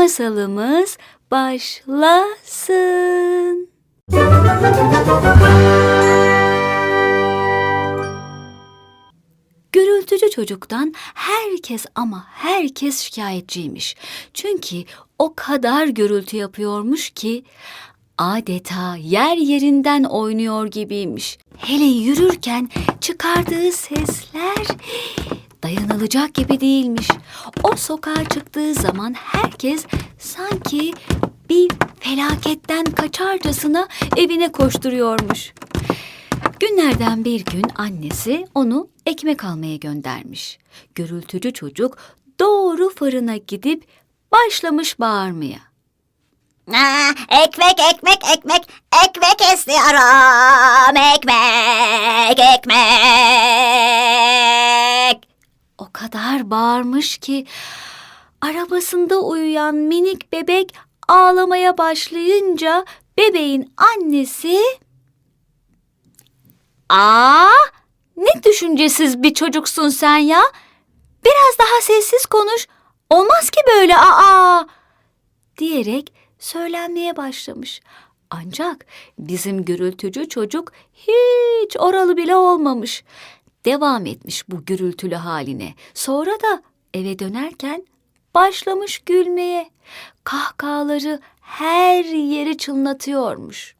masalımız başlasın. Gürültücü çocuktan herkes ama herkes şikayetçiymiş. Çünkü o kadar gürültü yapıyormuş ki adeta yer yerinden oynuyor gibiymiş. Hele yürürken çıkardığı sesler dayanılacak gibi değilmiş. O sokağa çıktığı zaman herkes sanki bir felaketten kaçarcasına evine koşturuyormuş. Günlerden bir gün annesi onu ekmek almaya göndermiş. Gürültücü çocuk doğru fırına gidip başlamış bağırmaya. Aa, ekmek, ekmek, ekmek, ekmek istiyorum. Ekmek, ekmek. O kadar bağırmış ki arabasında uyuyan minik bebek ağlamaya başlayınca bebeğin annesi Aa, ne düşüncesiz bir çocuksun sen ya. Biraz daha sessiz konuş. Olmaz ki böyle aa diyerek söylenmeye başlamış. Ancak bizim gürültücü çocuk hiç oralı bile olmamış. Devam etmiş bu gürültülü haline. Sonra da eve dönerken başlamış gülmeye. Kahkahaları her yeri çınlatıyormuş.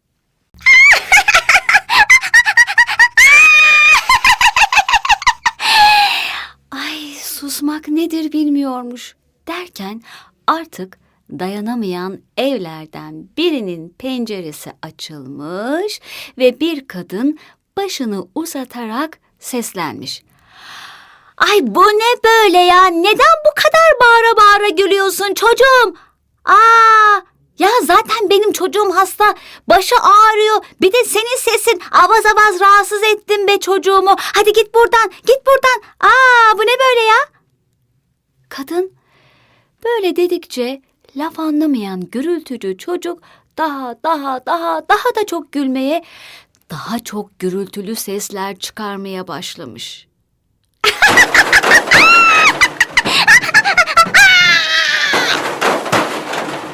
Ay susmak nedir bilmiyormuş derken artık dayanamayan evlerden birinin penceresi açılmış ve bir kadın başını uzatarak seslenmiş. Ay bu ne böyle ya? Neden bu kadar bağıra bağıra gülüyorsun çocuğum? Aa, ya zaten benim çocuğum hasta. Başı ağrıyor. Bir de senin sesin avaz avaz rahatsız ettin be çocuğumu. Hadi git buradan, git buradan. Aa, bu ne böyle ya? Kadın böyle dedikçe laf anlamayan gürültücü çocuk daha daha daha daha da çok gülmeye, daha çok gürültülü sesler çıkarmaya başlamış.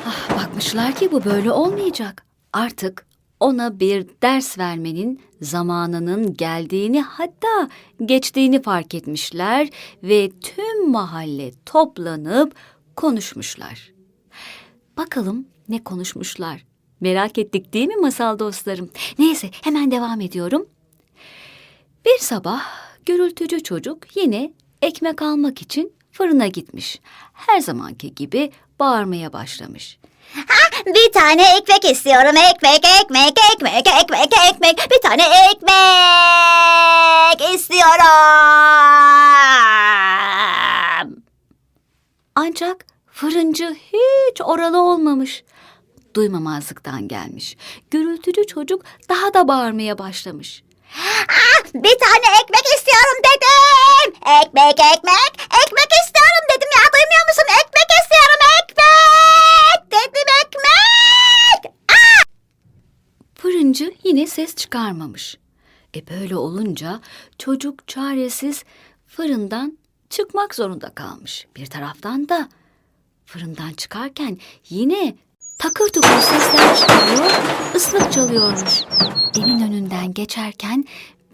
Ah, bakmışlar ki bu böyle olmayacak. Artık ona bir ders vermenin zamanının geldiğini hatta geçtiğini fark etmişler ve tüm mahalle toplanıp konuşmuşlar. Bakalım ne konuşmuşlar. Merak ettik değil mi masal dostlarım? Neyse hemen devam ediyorum. Bir sabah gürültücü çocuk yine ekmek almak için fırına gitmiş. Her zamanki gibi bağırmaya başlamış. Bir tane ekmek istiyorum. Ekmek, ekmek, ekmek, ekmek, ekmek. Bir tane ekmek istiyorum. Ancak fırıncı hiç oralı olmamış. Duymamazlıktan gelmiş. Gürültücü çocuk daha da bağırmaya başlamış. Ah, bir tane ekmek istiyorum dedim. Ekmek, ekmek, ekmek istiyorum dedim ya. Duymuyor musun? Ekmek istiyorum, ekmek. Dedim ekmek. Fırıncı yine ses çıkarmamış. E böyle olunca çocuk çaresiz fırından çıkmak zorunda kalmış. Bir taraftan da fırından çıkarken yine takır tukur sesler çıkıyor, ıslık çalıyormuş. Evin önünden geçerken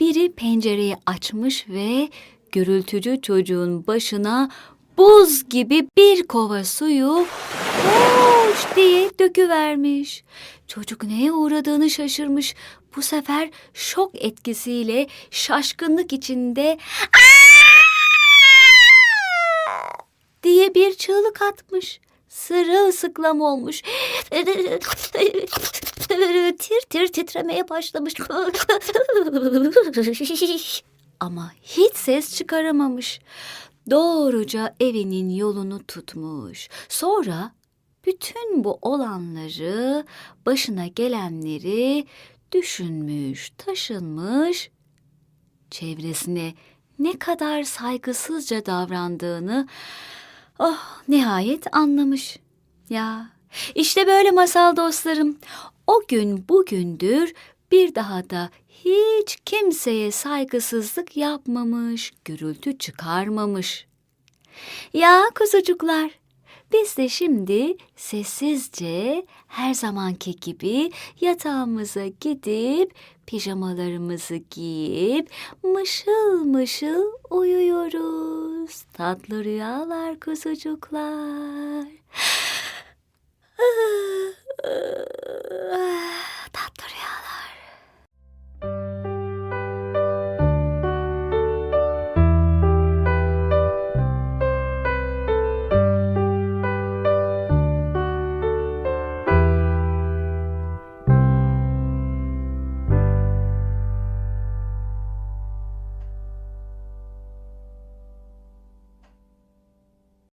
biri pencereyi açmış ve gürültücü çocuğun başına buz gibi bir kova suyu hoş diye döküvermiş. Çocuk neye uğradığını şaşırmış. Bu sefer şok etkisiyle şaşkınlık içinde diye bir çığlık atmış. Sırılsıklam olmuş. tir tir titremeye başlamış. Ama hiç ses çıkaramamış. Doğruca evinin yolunu tutmuş. Sonra bütün bu olanları, başına gelenleri düşünmüş, taşınmış, çevresine ne kadar saygısızca davrandığını oh nihayet anlamış. Ya işte böyle masal dostlarım. O gün bugündür bir daha da hiç kimseye saygısızlık yapmamış, gürültü çıkarmamış. Ya kuzucuklar, Biz de şimdi sessizce her zamanki gibi yatağımıza gidip pijamalarımızı giyip mışıl mışıl uyuyoruz. Tatlı rüyalar kuzucuklar.